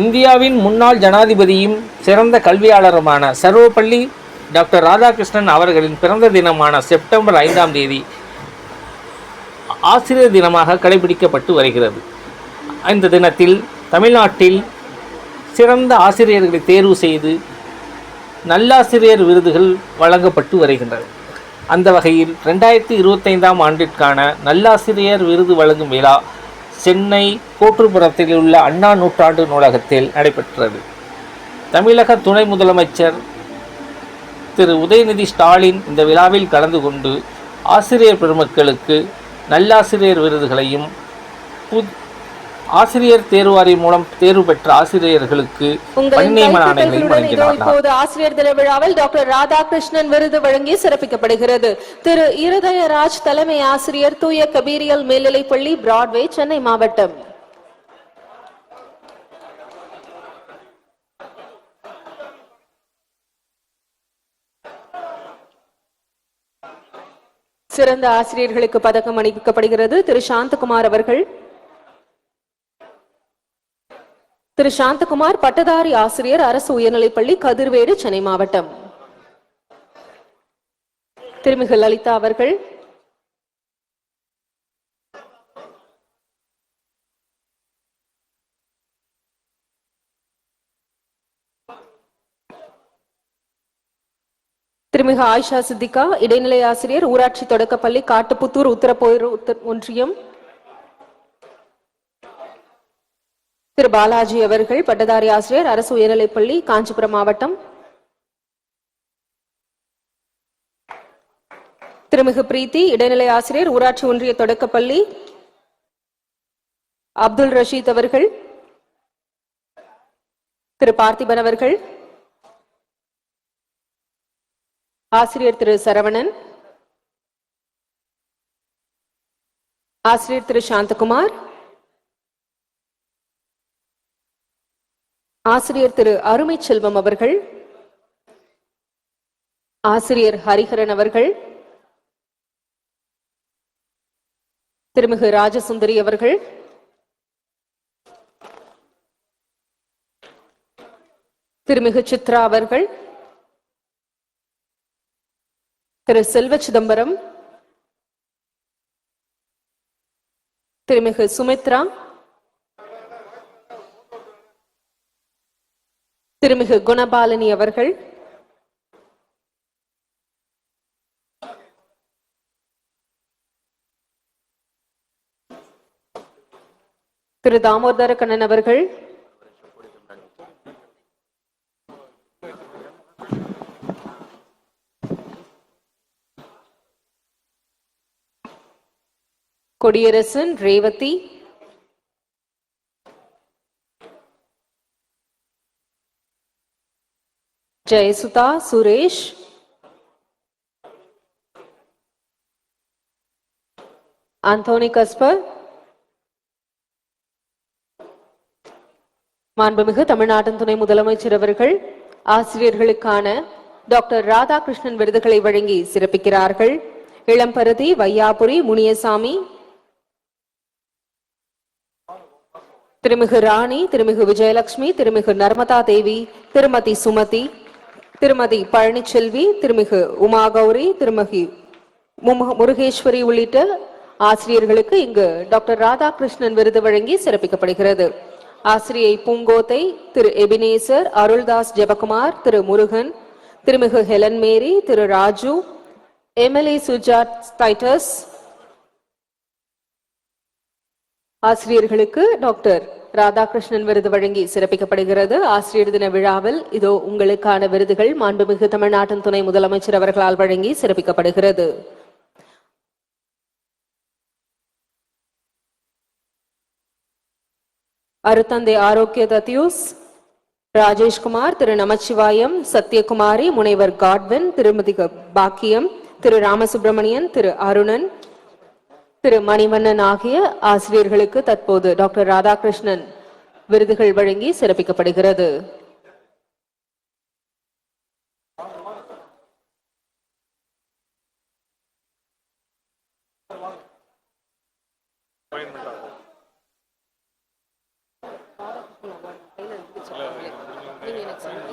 இந்தியாவின் முன்னாள் ஜனாதிபதியும் சிறந்த கல்வியாளருமான சர்வப்பள்ளி டாக்டர் ராதாகிருஷ்ணன் அவர்களின் பிறந்த தினமான செப்டம்பர் ஐந்தாம் தேதி ஆசிரியர் தினமாக கடைபிடிக்கப்பட்டு வருகிறது. இந்த தினத்தில் தமிழ்நாட்டில் சிறந்த ஆசிரியர்களை தேர்வு செய்து நல்லாசிரியர் விருதுகள் வழங்கப்பட்டு வருகின்றன. அந்த வகையில் ரெண்டாயிரத்தி இருபத்தைந்தாம் ஆண்டிற்கான நல்லாசிரியர் விருது வழங்கும் விழா சென்னை கோற்றுப்புறத்தில் உள்ள அண்ணா நூற்றாண்டு நூலகத்தில் நடைபெற்றது. தமிழக துணை முதலமைச்சர் திரு. உதயநிதி ஸ்டாலின் இந்த விழாவில் கலந்து கொண்டு ஆசிரியர் பெருமக்களுக்கு நல்லாசிரியர் விருதுகளையும் புத்- ஆசிரியர் தேர்வாரி மூலம் தேர்வு பெற்ற ஆசிரியர்களுக்கு இப்போது ஆசிரியர் தின விழாவில் டாக்டர் ராதாகிருஷ்ணன் விருது வழங்கி சிறப்பிக்கப்படுகிறது. திரு இருதயராஜ் தலைமை ஆசிரியர் தூய கபீரியல் மேல்நிலைப்பள்ளி பிராட்வே சென்னை மாவட்டம். சிறந்த ஆசிரியர்களுக்கு பதக்கம் அணிவிக்கப்படுகிறது. திரு சாந்தகுமார் அவர்கள். திரு சாந்தகுமார் பட்டதாரி ஆசிரியர் அரசு உயர்நிலைப்பள்ளி கதிர்வேடு சென்னை மாவட்டம். திருமிகு லலிதா அவர்கள். திருமிகு ஆயிஷா சித்திகா இடைநிலை ஆசிரியர் ஊராட்சி தொடக்கப்பள்ளி காட்டுப்புத்தூர் உத்தரப்போர் ஒன்றியம். திரு பாலாஜி அவர்கள் பட்டதாரி ஆசிரியர் அரசு உயர்நிலைப்பள்ளி காஞ்சிபுரம் மாவட்டம். திருமிகு பிரீத்தி இடைநிலை ஆசிரியர் ஊராட்சி ஒன்றிய தொடக்கப்பள்ளி. அப்துல் ரஷீத் அவர்கள். திரு பார்த்திபன் அவர்கள். ஆசிரியர் திரு சரவணன். ஆசிரியர் திரு சாந்தகுமார். ஆசிரியர் திரு அருமை செல்வம் அவர்கள் ஆசிரியர் ஹரிஹரன் அவர்கள் திருமிகு ராஜசுந்தரி அவர்கள் திருமிகு சித்ரா அவர்கள் திரு செல்வ சிதம்பரம் திருமிகு சுமித்ரா திருமிகு குணபாலினி அவர்கள். திரு தாமோதர கண்ணன் அவர்கள். கொடியரசன் ரேவதி ஜெயசுதா சுரேஷ். அந்தோனி கஸ்பர். மாண்புமிகு தமிழ்நாட்டின் துணை முதலமைச்சர் அவர்கள் ஆசிரியர்களுக்கான டாக்டர் ராதாகிருஷ்ணன் விருதுகளை வழங்கி சிறப்பிக்கிறார்கள். இளம்பருதி வையாபுரி முனியசாமி. திருமிகு ராணி திருமிகு விஜயலட்சுமி திருமிகு நர்மதா தேவி திருமதி சுமதி. திருமதி பழனிச்செல்வி திருமிகு உமா கௌரி திருமகி முருகேஸ்வரி உள்ளிட்ட ஆசிரியர்களுக்கு இங்கு டாக்டர் ராதாகிருஷ்ணன் விருது வழங்கி சிறப்பிக்கப்படுகிறது. ஆசிரியை பூங்கோத்தை திரு எபினேசர் அருள்தாஸ் ஜெபகுமார் திரு முருகன் திருமிகு ஹெலன் மேரி திரு ராஜு எம்எல்ஏ சுஜாத் டைட்டஸ் ஆசிரியர்களுக்கு டாக்டர் ராதாகிருஷ்ணன் விருது வழங்கி சிறப்பிக்கப்படுகிறது. ஆசிரியர் தின விழாவில் இதோ உங்களுக்கான விருதுகள் மாண்புமிகு தமிழ்நாட்டின் துணை முதலமைச்சர் அவர்களால் வழங்கி சிறப்பிக்கப்படுகிறது. அருத்தந்தை ஆரோக்கிய தத்யூஸ் ராஜேஷ்குமார் திரு நமச்சிவாயம் சத்யகுமாரி முனைவர் காட்வின் திருமதி பாக்கியம் திரு ராமசுப்பிரமணியன் திரு அருணன் திரு மணிவண்ணன் ஆகிய ஆசிரியர்களுக்கு தற்போது டாக்டர் ராதாகிருஷ்ணன் விருதுகள் வழங்கி சிறப்பிக்கப்படுகிறது.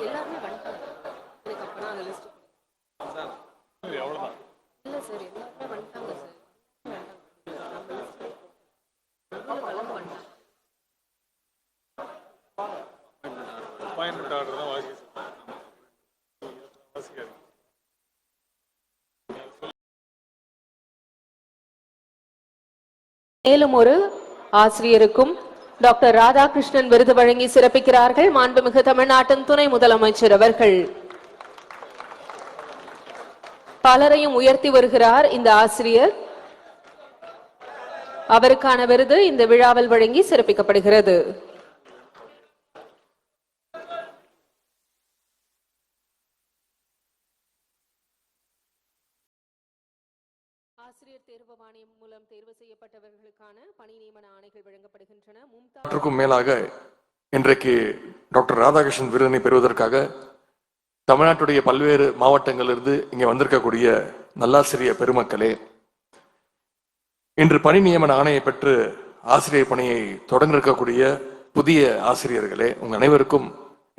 எல்லாருமே மேலும் ஒரு ஆசிரியருக்கும் டாக்டர் ராதாகிருஷ்ணன் விருது வழங்கி சிறப்பிக்கிறார்கள் மாண்புமிகு தமிழ்நாட்டின் துணை முதலமைச்சர் அவர்கள். பலரையும் உயர்த்தி வருகிறார் இந்த ஆசிரியர். அவருக்கான விருது இந்த விழாவில் வழங்கி சிறப்பிக்கப்படுகிறது. ஆசிரியர் தேர்வு வாரியம் மூலம் தேர்வு செய்யப்பட்டவர்களுக்கான பணி நியமன ஆணைகள் வழங்கப்படுகின்றன. மும்தா மேலாக இன்றைக்கு டாக்டர் ராதாகிருஷ்ணன் விருதினை பெறுவதற்காக தமிழ்நாட்டுடைய பல்வேறு மாவட்டங்களிலிருந்து இங்கே வந்திருக்கக்கூடிய நல்லாசிரிய பெருமக்களே இன்று பணி நியமன ஆணையை பெற்று ஆசிரியர் பணியை தொடங்க இருக்கக்கூடிய புதிய ஆசிரியர்களே உங்கள் அனைவருக்கும்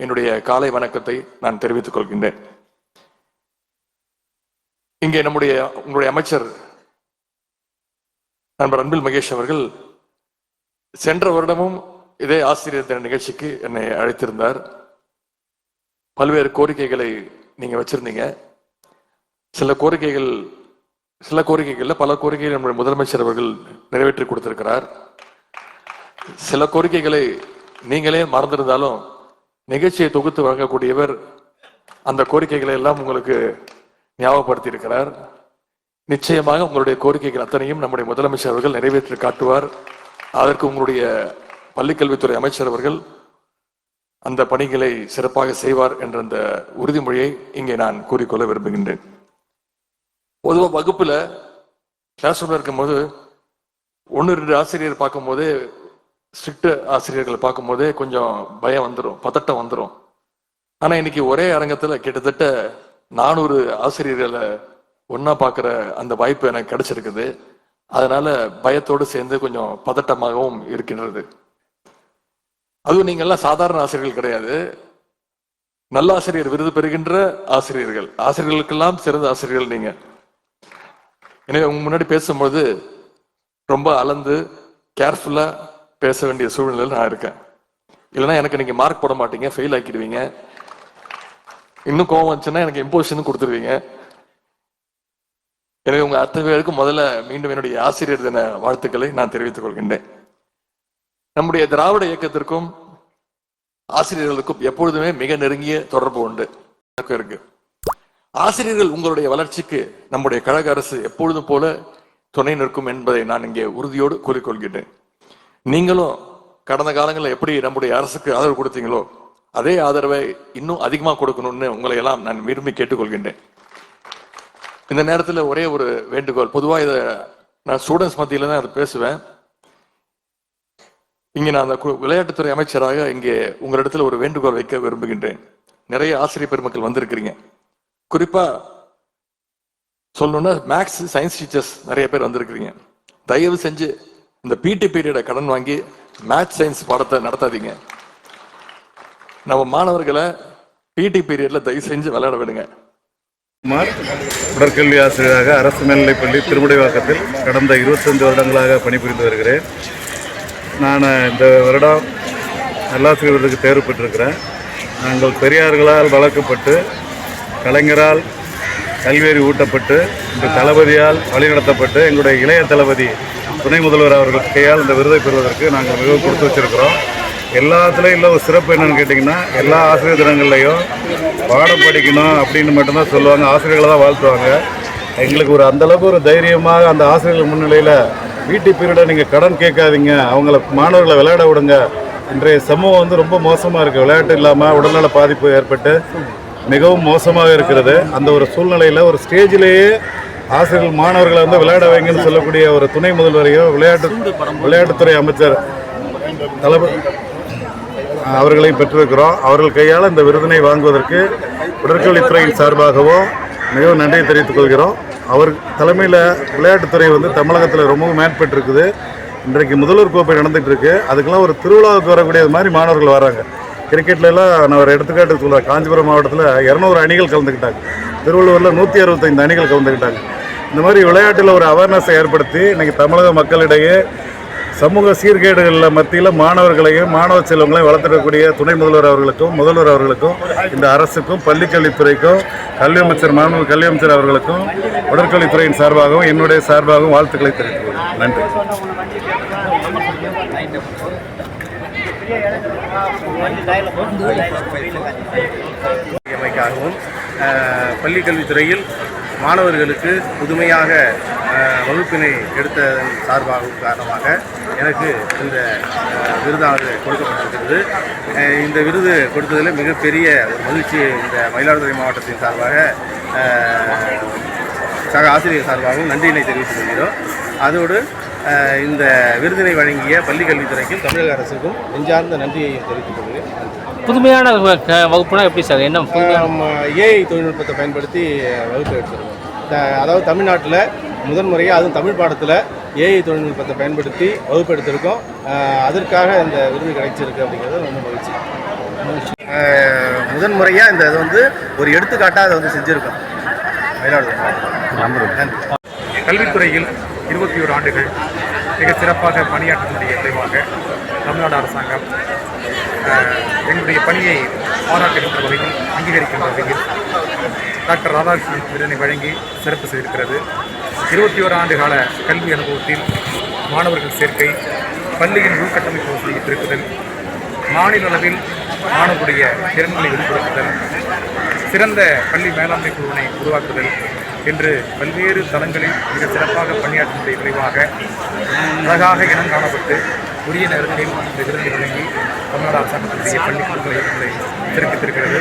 என்னுடைய காலை வணக்கத்தை நான் தெரிவித்துக் கொள்கின்றேன். இங்கே நம்முடைய உங்களுடைய அமைச்சர் நண்பர் அன்பில் மகேஷ் அவர்கள் சென்ற வருடமும் இதே ஆசிரியர் தின நிகழ்ச்சிக்கு என்னை அழைத்திருந்தார். பல்வேறு கோரிக்கைகளை நீங்க வச்சிருந்தீங்க. சில கோரிக்கைகள் சில கோரிக்கைகள்ல பல கோரிக்கைகள் நம்முடைய முதலமைச்சர் அவர்கள் நிறைவேற்றி கொடுத்திருக்கிறார். சில கோரிக்கைகளை நீங்களே மறந்திருந்தாலும் நிகழ்ச்சியை தொகுத்து வழங்கக்கூடியவர் அந்த கோரிக்கைகளை எல்லாம் உங்களுக்கு ஞாபகப்படுத்தி இருக்கிறார் நிச்சயமாக உங்களுடைய கோரிக்கைகள் அத்தனையும் நம்முடைய முதலமைச்சர் அவர்கள் நிறைவேற்றி காட்டுவார். அதற்கு உங்களுடைய பள்ளிக்கல்வித்துறை அமைச்சர் அவர்கள் அந்த பணிகளை சிறப்பாக செய்வார் என்ற அந்த உறுதிமொழியை இங்கே நான் கூறிக்கொள்ள விரும்புகின்றேன். பொதுவாக வகுப்பில் கிளாஸ் ரூம்ல இருக்கும்போது ஒன்று ரெண்டு ஆசிரியர் பார்க்கும்போதே ஸ்ட்ரிக்ட் ஆசிரியர்களை பார்க்கும்போதே கொஞ்சம் பயம் வந்துடும் பதட்டம் வந்துடும் ஆனால் இன்னைக்கு ஒரே அரங்கத்தில் கிட்டத்தட்ட நானூறு ஆசிரியர்களை ஒன்றா பார்க்குற அந்த வாய்ப்பு எனக்கு கிடைச்சிருக்குது. அதனால பயத்தோடு சேர்ந்து கொஞ்சம் பதட்டமாகவும் இருக்கின்றது. அதுவும் நீங்கள்லாம் சாதாரண ஆசிரியர்கள் கிடையாது. நல்ல ஆசிரியர் விருது பெறுகின்ற ஆசிரியர்கள். ஆசிரியர்களுக்கெல்லாம் சிறந்த ஆசிரியர்கள் நீங்கள் எனவே உங்க முன்னாடி பேசும்போது ரொம்ப அளந்து கேர்ஃபுல்லாக பேச வேண்டிய சூழ்நிலையில் நான் இருக்கேன். இல்லைன்னா எனக்கு நீங்கள் மார்க் போட மாட்டீங்க ஃபெயில் ஆக்கிடுவீங்க. இன்னும் கோவம் வந்துச்சுன்னா எனக்கு இம்போசிஷன் கொடுத்துருவீங்க. எனவே உங்க அத்தனை பேருக்கும் முதல்ல மீண்டும் என்னுடைய ஆசிரியர் தின வாழ்த்துக்களை நான் தெரிவித்துக் கொள்கின்றேன். நம்முடைய திராவிட இயக்கத்திற்கும் ஆசிரியர்களுக்கும் எப்பொழுதுமே மிக நெருங்கிய தொடர்பு உண்டு. எனக்கு இருக்கு. ஆசிரியர்கள் உங்களுடைய வளர்ச்சிக்கு நம்முடைய கழக அரசு எப்பொழுதும் போல துணை நிற்கும் என்பதை நான் இங்கே உறுதியோடு கூறிக்கொள்கின்றேன். நீங்களும் கடந்த காலங்களில் எப்படி நம்முடைய அரசுக்கு ஆதரவு கொடுத்தீங்களோ அதே ஆதரவை இன்னும் அதிகமாக கொடுக்கணும்னு உங்களை எல்லாம் நான் விரும்பி கேட்டுக்கொள்கின்றேன். இந்த நேரத்தில் ஒரே ஒரு வேண்டுகோள். பொதுவாக இதை நான் ஸ்டூடெண்ட்ஸ் மத்தியில் தான் அதை பேசுவேன். இங்கே நான் அந்த கு- விளையாட்டுத்துறை அமைச்சராக இங்கே உங்களிடத்தில் ஒரு வேண்டுகோள் வைக்க விரும்புகின்றேன். நிறைய ஆசிரியர் பெருமக்கள் வந்திருக்கிறீங்க. குறிப்பாக சொல்லணும்னா மேக்ஸ் சயின்ஸ் டீச்சர்ஸ் நிறைய பேர் வந்திருக்கிறீங்க. தயவு செஞ்சு இந்த பிடி பீரியடை கடன் வாங்கி மேத்ஸ் சயின்ஸ் பாடத்தை நடத்தாதீங்க. நம்ம மாணவர்களை பிடி பீரியட்ல தயவு செஞ்சு விளையாட விடுங்க. குமார் உடற்கல்வி ஆசிரியராக அரசு மேல்நிலைப்பள்ளி திருமுடைவாக்கத்தில் கடந்த 25 வருடங்களாக பணிபுரிந்து வருகிறேன். நான் இந்த வருடம் நல்லாசிரியர் விருதுக்கு தேர்வு பெற்றிருக்கிறேன். நாங்கள் பெரியார்களால் வளர்க்கப்பட்டு கலைஞரால் கல்வியறி ஊட்டப்பட்டு இந்த தளபதியால் வழிநடத்தப்பட்டு எங்களுடைய இளைய தளபதி துணை முதல்வர் அவர்கள் கையால் இந்த விருதை பெறுவதற்கு நாங்கள் மிகவும் கொடுத்து வச்சிருக்கிறோம். எல்லாத்துலேயும் இல்லை ஒரு சிறப்பு என்னன்னு கேட்டிங்கன்னா எல்லா ஆசிரியர் தினங்கள்லையும் பாடம் படிக்கணும் அப்படின்னு மட்டும்தான் சொல்லுவாங்க. ஆசிரியர்களை தான் வாழ்த்துவாங்க. எங்களுக்கு ஒரு அந்த அளவுக்கு ஒரு தைரியமாக அந்த ஆசிரியர்கள் முன்னிலையில் வீட்டு பீரியடை நீங்கள் கடன் கேட்காதீங்க. அவங்கள மாணவர்களை விளையாட விடுங்க. இன்றைய சமூகம் வந்து ரொம்ப மோசமாக இருக்குது விளையாட்டு இல்லாமல் உடல்நல பாதிப்பு ஏற்பட்டு மிகவும் மோசமாக இருக்கிறது. அந்த ஒரு சூழ்நிலையில் ஒரு ஸ்டேஜிலேயே ஆசிரியர்கள் மாணவர்களை வந்து விளையாட வைங்கன்னு சொல்லக்கூடிய ஒரு துணை முதல்வரையோ விளையாட்டு விளையாட்டுத்துறை அமைச்சர் தளபதி அவர்களையும் பெற்றிருக்கிறோம். அவர்கள் கையால் இந்த விருதினை வாங்குவதற்கு உடற்கல்வித்துறையின் சார்பாகவும் மிகவும் நன்றியை தெரிவித்துக் கொள்கிறோம். அவர் தலைமையில் விளையாட்டுத்துறை வந்து தமிழகத்தில் ரொம்பவும் மேற்பட்டிருக்குது இன்றைக்கு முதல்வர் கோப்பை நடந்துகிட்டு இருக்கு அதுக்கெல்லாம் ஒரு திருவிழாவுக்கு வரக்கூடிய மாதிரி மாணவர்கள் வராங்க. கிரிக்கெட்லலாம் நான் ஒரு எடுத்துக்காட்டு சொல்கிறேன் காஞ்சிபுரம் மாவட்டத்தில் இரநூறு அணிகள் கலந்துக்கிட்டாங்க திருவள்ளூரில் நூற்றி அறுபத்தைந்து அணிகள் கலந்துக்கிட்டாங்க இந்த மாதிரி விளையாட்டில் ஒரு அவேர்னஸை ஏற்படுத்தி இன்றைக்கி தமிழக மக்களிடையே சமூக சீர்கேடுகளில் மத்தியில் மாணவர்களையும் மாணவ செல்வங்களையும் வளர்த்துடக்கூடிய துணை முதல்வர் அவர்களுக்கும் முதல்வர் அவர்களுக்கும் இந்த அரசுக்கும் பள்ளிக்கல்வித்துறைக்கும் கல்வி அமைச்சர் மாணவ கல்வி அமைச்சர் அவர்களுக்கும் உடற்கல்வித்துறையின் சார்பாகவும் என்னுடைய சார்பாகவும் வாழ்த்துக்களை தெரிவித்துக் நன்றி. அமைக்காகவும் அஹ், மாணவர்களுக்கு புதுமையாக வகுப்பினை எடுத்ததன் சார்பாகவும் காரணமாக எனக்கு இந்த விருதானது கொடுக்கப்பட்டிருக்கிறது. இந்த விருது கொடுத்ததில் மிகப்பெரிய ஒரு மகிழ்ச்சியை இந்த மயிலாடுதுறை மாவட்டத்தின் சார்பாக சக ஆசிரியர் சார்பாகவும் நன்றியினை தெரிவித்துக் கொள்கிறோம். அதோடு இந்த விருதினை வழங்கிய பள்ளிக்கல்வித்துறைக்கும் தமிழக அரசுக்கும் நெஞ்சார்ந்த நன்றியையும் தெரிவித்துக் கொள்கிறேன். நன்றி. புதுமையான வகுப்புனா எப்படி சார்? என்ன நம்ம ஏஐ தொழில்நுட்பத்தை பயன்படுத்தி வகுப்பு எடுத்திருக்கோம். அதாவது தமிழ்நாட்டில் முதன்முறையாக அதுவும் தமிழ் பாடத்தில் ஏஐ தொழில்நுட்பத்தை பயன்படுத்தி வகுப்பு எடுத்திருக்கோம். அதற்காக இந்த விருது கிடைச்சிருக்கு அப்படிங்கிறது ரொம்ப மகிழ்ச்சி. முதன்முறையாக இந்த இது வந்து ஒரு எடுத்துக்காட்டாக அதை வந்து செஞ்சுருக்கோம். மயிலாடுதுறை கல்வித்துறையில் இருபத்தி ஓரு ஆண்டுகள் மிக சிறப்பாக பணியாற்றக்கூடிய விளைவாக தமிழ்நாடு அரசாங்கம் எங்களுடைய பணியை பாராட்டுகின்ற வகையில் அங்கீகரிக்கின்ற வகையில் டாக்டர் ராதாகிருஷ்ணன் விருதினை வழங்கி சிறப்பு செய்திருக்கிறது. இருபத்தி ஓரு ஆண்டு கால கல்வி அனுபவத்தில் மாணவர்கள் சேர்க்கை பள்ளியின் உள்கட்டமைப்பு வசதியை பெருக்குதல் மாநில அளவில் மாணவருடைய திறன்களை வெளிப்படுத்துதல் சிறந்த பள்ளி மேலாண்மை குழுவினை உருவாக்குதல் என்று பல்வேறு தளங்களில் மிக சிறப்பாக பணியாற்றினுடைய விளைவாக அழகாக இனம் காணப்பட்டு உரிய நேரத்தில் இந்த விருதை வழங்கி தமிழ்நாடு அரசாங்கத்தினுடைய பள்ளிக்கூடங்களை குழுக்களை எங்களை சிறப்பித்திருக்கிறது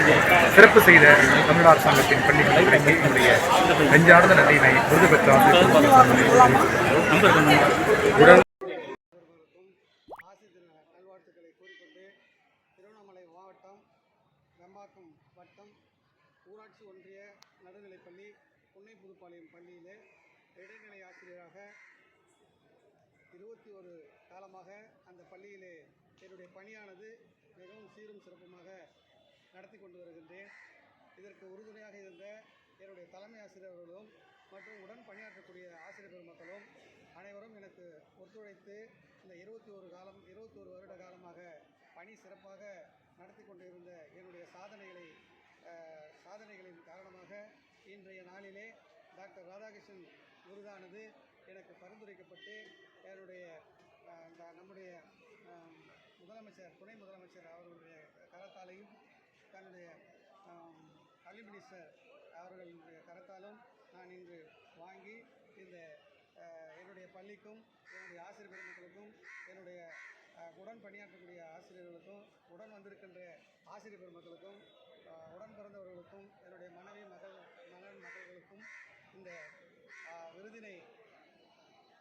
சிறப்பு செய்த தமிழ்நாடு அரசாங்கத்தின் பள்ளிகளை வழங்கி என்னுடைய நெஞ்சார்ந்த நன்றியினை விருது பெற்ற ஆசிரியர் உடன் ஆசிரியர் தின நல்வாழ்த்துக்களை கூறிக்கொண்டு திருவண்ணாமலை மாவட்டம் வெம்பாக்கம் வட்டம் ஊராட்சி ஒன்றிய நடுநிலைப்பள்ளி புன்னை புதுப்பாளையம் பள்ளியிலே இடைநிலை ஆசிரியராக இருபத்தி ஒரு காலமாக அந்த பள்ளியிலே என்னுடைய பணியானது மிகவும் சீரும் சிறப்புமாக நடத்தி கொண்டு வருகின்றேன். இதற்கு உறுதுணையாக இருந்த என்னுடைய தலைமை ஆசிரியர்களும் மற்றும் உடன் பணியாற்றக்கூடிய ஆசிரியர் பெருமக்களும் அனைவரும் எனக்கு ஒத்துழைத்து இந்த இருபத்தி ஒரு காலம் இருபத்தி ஒரு வருட காலமாக பணி சிறப்பாக நடத்தி கொண்டிருந்த என்னுடைய சாதனைகளை சாதனைகளின் காரணமாக இன்றைய நாளிலே டாக்டர் ராதாகிருஷ்ணன் விருதானது எனக்கு பரிந்துரைக்கப்பட்டு என்னுடைய இந்த நம்முடைய முதலமைச்சர் துணை முதலமைச்சர் அவர்களுடைய கரத்தாலையும் தன்னுடைய ஆம், கல்வி மினிஸ்டர் அவர்களுடைய கரத்தாலும் நான் இன்று வாங்கி இந்த என்னுடைய பள்ளிக்கும் என்னுடைய ஆசிரியர் பெருமக்களுக்கும் என்னுடைய உடன் பணியாற்றக்கூடிய ஆசிரியர்களுக்கும் உடன் வந்திருக்கின்ற ஆசிரியர் பெருமக்களுக்கும் உடன் பிறந்தவர்களுக்கும் என்னுடைய மனைவி மகள் மகன் மகள்களுக்கும் இந்த விருதினை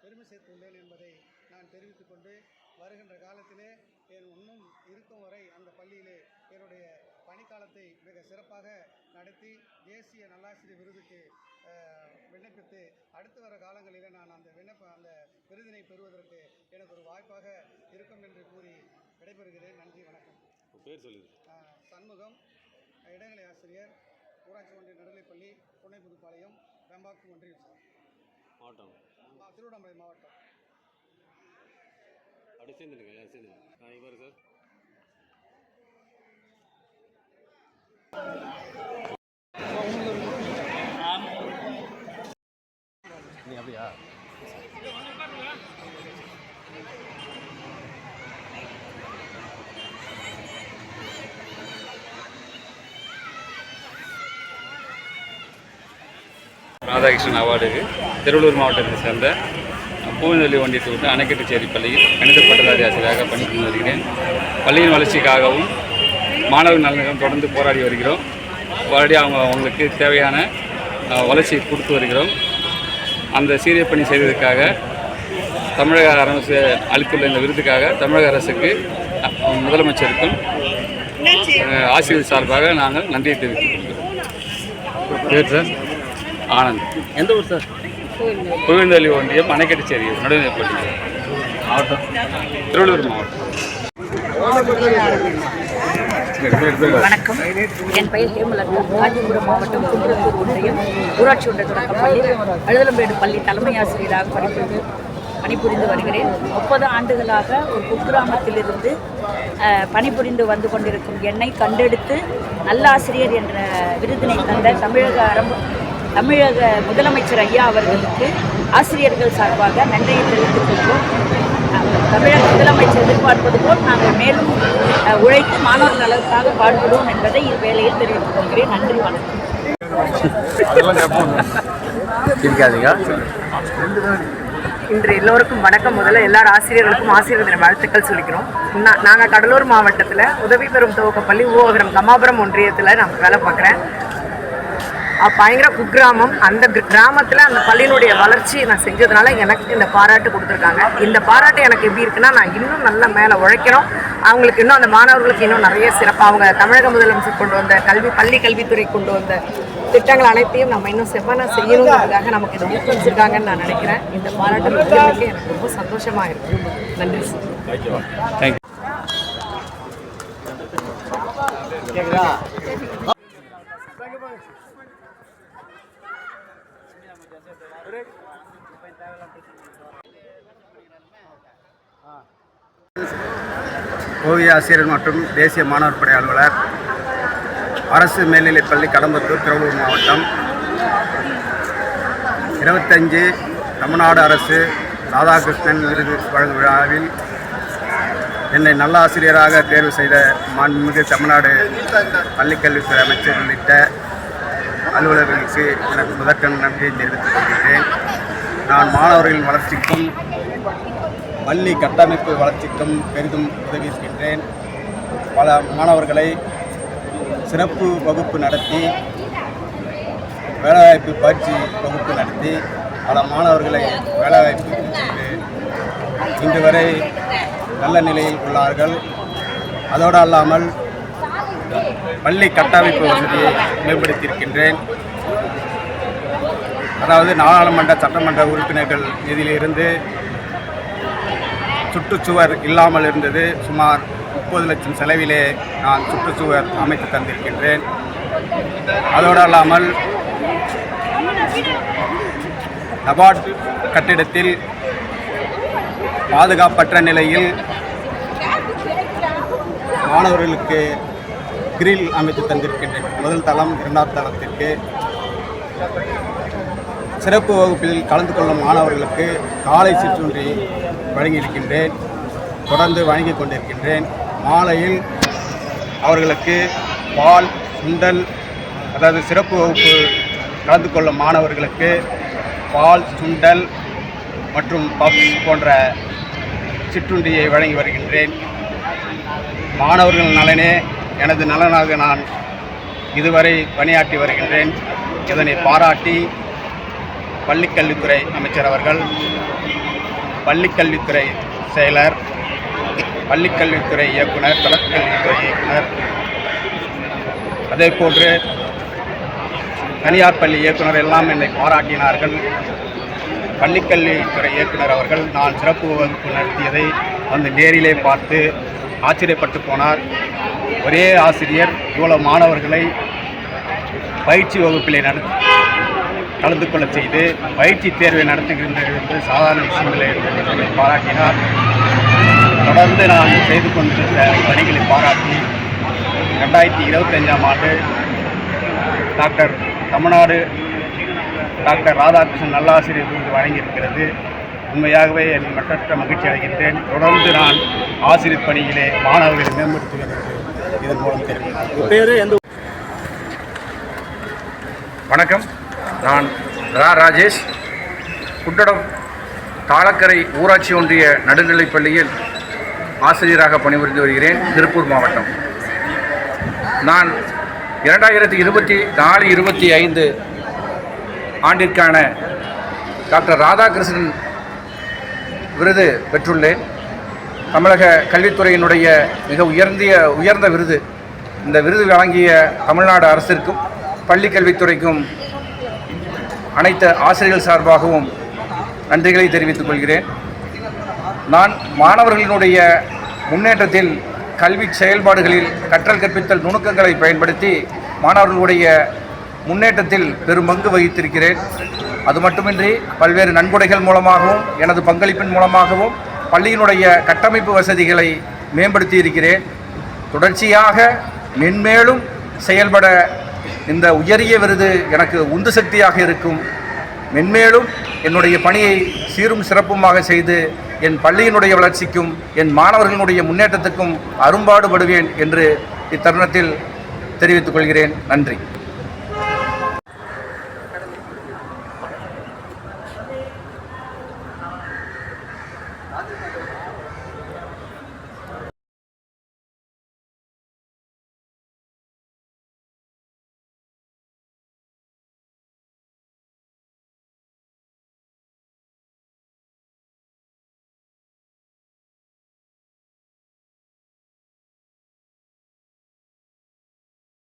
பெருமை சேர்த்துள்ளேன் என்பதை நான் தெரிவித்துக் கொண்டு வருகின்ற காலத்திலே என் இன்னும் இருக்கும் வரை அந்த பள்ளியிலே என்னுடைய பணிக்காலத்தை மிக சிறப்பாக நடத்தி தேசிய நல்லாசிரியர் விருதுக்கு விண்ணப்பித்து அடுத்து வர காலங்களிலே நான் அந்த விண்ணப்ப அந்த விருதினை பெறுவதற்கு எனக்கு ஒரு வாய்ப்பாக இருக்கும் என்று கூறி விடைபெறுகிறேன். நன்றி வணக்கம். பேர் சொல்லு. சண்முகம் இடைநிலை ஆசிரியர் ஊராட்சி ஒன்றிய நடுநிலைப்பள்ளி புன்னை புதுப்பாளையம் வெம்பாக்கம் ஒன்றியம் சார். மாவட்டம்? மா- திருவண்ணாமலை மாவட்டம். அப்படி சேர்ந்துடுங்க எல்லாரும் சேர்ந்துடுங்க. நான் இவர் சார். ராதாகிருஷ்ணன் அவார்டுக்கு திருவள்ளூர் மாவட்டத்தை சேர்ந்த பூநெல்லி ஒன்றியத்தை விட்டு அணைக்கட்டுச்சேரி பள்ளியில் கணித பட்டதாரி ஆசிரியராக பணிபுரிந்து வருகிறேன். பள்ளியின் வளர்ச்சிக்காகவும் மாணவர் நலனுக்கும் தொடர்ந்து போராடி வருகிறோம். போராடி அவங்க அவங்களுக்கு தேவையான வளர்ச்சி வளர்ச்சியை கொடுத்து வருகிறோம். அந்த சீரிய பணி செய்ததுக்காக தமிழக அரசு அளித்துள்ள இந்த விருதுக்காக தமிழக அரசுக்கு முதலமைச்சருக்கும் ஆசிரியர் சார்பாக நாங்கள் நன்றியை தெரிவித்துக் கொள்கிறோம். சார் ஆனந்த். எந்த ஊர் சார்? புகழ்ந்தளி ஒன்றியம் அணைக்கட்டுச்சேரி நடுநிலைப்பள்ளி. மாவட்டம். திருவள்ளூர் மாவட்டம். வணக்கம். என் பெயர் ஹேமலதா. காஞ்சிபுரம் மாவட்டம் குன்றத்தூர் ஒன்றியம். ஊராட்சி ஒன்றிய தொடக்கப்பள்ளி அழுதலம்பேடு பள்ளி தலைமை ஆசிரியராக பணிபுரிந்து பணிபுரிந்து வருகிறேன். முப்பது ஆண்டுகளாக ஒரு குக்கிராமத்திலிருந்து பணிபுரிந்து வந்து கொண்டிருக்கும் என்னை கண்டெடுத்து நல்லாசிரியர் என்ற விருதினை தந்த தமிழக அரம்பு தமிழக முதலமைச்சர் ஐயா அவர்களுக்கு ஆசிரியர்கள் சார்பாக நன்றியை தெரிவித்துக் கொள்வோம் தமிழக முதலமைச்சர் எதிர்பார்ப்பது போல் நாங்கள் மேலும் அஹ், உழைத்து மாணவர் நலனுக்காக பாடுபடுவோம் என்பதை இவ்வேளையில் தெரிவித்துக் கொள்கிறேன். நன்றி வணக்கம். இன்று எல்லோருக்கும் வணக்கம். முதல்ல எல்லார் ஆசிரியர்களுக்கும் ஆசிரியர் தின வாழ்த்துக்கள் சொல்லிக்கிறோம். நாங்கள் கடலூர் மாவட்டத்தில் உதவி பெறும் துவக்கப்பள்ளி ஊவகரம் கமாபுரம் ஒன்றியத்தில் நான் வேலை பார்க்குறேன். பயங்கர குக்கிராமம். அந்த கிர- கிராமத்தில் அந்த பள்ளியினுடைய வளர்ச்சி நான் செஞ்சதுனால எனக்கு இந்த பாராட்டு கொடுத்துருக்காங்க. இந்த பாராட்டு எனக்கு எப்படி இருக்குன்னா நான் இன்னும் நல்லா மேலே உழைக்கணும் அவங்களுக்கு இன்னும் அந்த மாணவர்களுக்கு இன்னும் நிறைய சிறப்பாக அவங்க தமிழக முதலமைச்சர் கொண்டு வந்த கல்வி பள்ளி கல்வித்துறை கொண்டு வந்த திட்டங்கள் அனைத்தையும் நம்ம இன்னும் செவ்வன செய்யணுங்கிறதுக்காக நமக்கு இதை ஊக்குவிச்சிருக்காங்கன்னு நான் நினைக்கிறேன். இந்த பாராட்டு முக்கியமாக எனக்கு ரொம்ப சந்தோஷமாக இருக்கு. நன்றி சார். ஓவிய ஆசிரியர் மற்றும் தேசிய மாணவர் படை அலுவலர் அரசு மேல்நிலைப்பள்ளி கடம்பத்தூர் திருவள்ளூர் மாவட்டம். இருபத்தஞ்சு தமிழ்நாடு அரசு ராதாகிருஷ்ணன் விருது வழங்கும் விழாவில் என்னை நல்ல ஆசிரியராக தேர்வு செய்த மாண்புமிகு தமிழ்நாடு பள்ளிக்கல்வித்துறை அமைச்சர் உள்ளிட்ட அலுவலர்களுக்கு எனக்கு முதற்கண் நன்றியை தெரிவித்துக் கொள்கிறேன். நான் மாணவர்களின் வளர்ச்சிக்கும் பள்ளி கட்டமைப்பு வளர்ச்சிக்கும் பெரிதும் உதவியிருக்கின்றேன் பல மாணவர்களை சிறப்பு வகுப்பு நடத்தி வேலைவாய்ப்பு பயிற்சி வகுப்பு நடத்தி பல மாணவர்களை வேலைவாய்ப்பு இன்று வரை நல்ல நிலையில் உள்ளார்கள். அதோடு அல்லாமல் பள்ளி கட்டமைப்பு வசதியை மேம்படுத்தியிருக்கின்றேன். அதாவது நாடாளுமன்ற சட்டமன்ற உறுப்பினர்கள் நிதியிலிருந்து சுற்றுச்சுவர் இல்லாமல் இருந்தது. சுமார் முப்பது லட்சம் செலவிலே நான் சுற்றுச்சுவர் அமைத்து தந்திருக்கின்றேன். அதோடு அல்லாமல் நபார்ட் கட்டிடத்தில் பாதுகாப்பற்ற நிலையில் மாணவர்களுக்கு கிரில் அமைத்து தந்திருக்கின்றேன். முதல் தளம் இரண்டாம் தளத்திற்கு. சிறப்பு வகுப்பில் கலந்து கொள்ளும் மாணவர்களுக்கு காலை சிற்றுண்டி வழங்கியிருக்கின்றேன். தொடர்ந்து வழங்கி கொண்டிருக்கின்றேன். மாலையில் அவர்களுக்கு பால் சுண்டல் அதாவது சிறப்பு வகுப்பு கலந்து கொள்ளும் மாணவர்களுக்கு பால் சுண்டல் மற்றும் பப்ஸ் போன்ற சிற்றுண்டியை வழங்கி வருகின்றேன். மாணவர்கள் நலனே எனது நலனாக நான் இதுவரை பணியாற்றி வருகின்றேன். இதனை பாராட்டி பள்ளிக்கல்வித்துறை அமைச்சர் அவர்கள் பள்ளிக்கல்வித்துறை செயலர் பள்ளிக்கல்வித்துறை இயக்குனர் தொடக்கல்வித்துறை இயக்குனர். அதே போன்று தனியார் பள்ளி இயக்குனர் எல்லாம் என்னை பாராட்டினார்கள். பள்ளிக்கல்வித்துறை இயக்குனர் அவர்கள் நான் சிறப்பு வகுப்பு நடத்தியதை வந்து நேரிலே பார்த்து ஆச்சரியப்பட்டு போனார். ஒரே ஆசிரியர் இவ்வளவு மாணவர்களை பயிற்சி வகுப்பிலே நடத்தி கலந்து கொள்ள செய்து பயிற்சி தேர்வை நடத்துகின்றது என்பது சாதாரண விஷயங்களே என்பதை என்னை பாராட்டினார். தொடர்ந்து நான் செய்து கொண்டிருந்த பணிகளை பாராட்டி ரெண்டாயிரத்தி இருபத்தஞ்சாம் ஆண்டு டாக்டர் தமிழ்நாடு டாக்டர் ராதாகிருஷ்ணன் நல்லாசிரியர் விருது வழங்கியிருக்கிறது. உண்மையாகவே என் மற்றற்ற மகிழ்ச்சி அடைகின்றேன். தொடர்ந்து நான் ஆசிரியர் பணியிலே மாணவர்களை மேம்படுத்துவேன் என்று இதன் மூலம் தெரிவிக்கிறேன். வணக்கம். நான் ரா ராஜேஷ். குட்டடம் தாளக்கரை ஊராட்சி ஒன்றிய நடுநிலைப் பள்ளியில் ஆசிரியராக பணிபுரிந்து வருகிறேன் திருப்பூர் மாவட்டம். நான் இரண்டாயிரத்தி இருபத்தி நாலு இருபத்தி ஐந்து ஆண்டிற்கான டாக்டர் ராதாகிருஷ்ணன் விருது பெற்றுள்ளேன். தமிழக கல்வித்துறையினுடைய மிக உயர்ந்திய உயர்ந்த விருது. இந்த விருது வழங்கிய தமிழ்நாடு அரசிற்கும் பள்ளிக்கல்வித்துறைக்கும் அனைத்து ஆசிரியர்கள் சார்பாகவும் நன்றிகளை தெரிவித்துக் கொள்கிறேன். நான் மாணவர்களினுடைய முன்னேற்றத்தில் கல்வி செயல்பாடுகளில் கற்றல் கற்பித்தல் நுணுக்கங்களை பயன்படுத்தி மாணவர்களுடைய முன்னேற்றத்தில் பெரும் பங்கு வகித்திருக்கிறேன். அது மட்டுமின்றி பல்வேறு நன்கொடைகள் மூலமாகவும் எனது பங்களிப்பின் மூலமாகவும் பள்ளியினுடைய கட்டமைப்பு வசதிகளை மேம்படுத்தி இருக்கிறேன் தொடர்ச்சியாக மென்மேலும் செயல்பட இந்த உயரிய விருது எனக்கு உந்து சக்தியாக இருக்கும். மென்மேலும் என்னுடைய பணியை சீரும் சிறப்புமாக செய்து என் பள்ளியினுடைய வளர்ச்சிக்கும் என் மாணவர்களுடைய முன்னேற்றத்துக்கும் அரும்பாடுபடுவேன் என்று இத்தருணத்தில் தெரிவித்துக் கொள்கிறேன். நன்றி.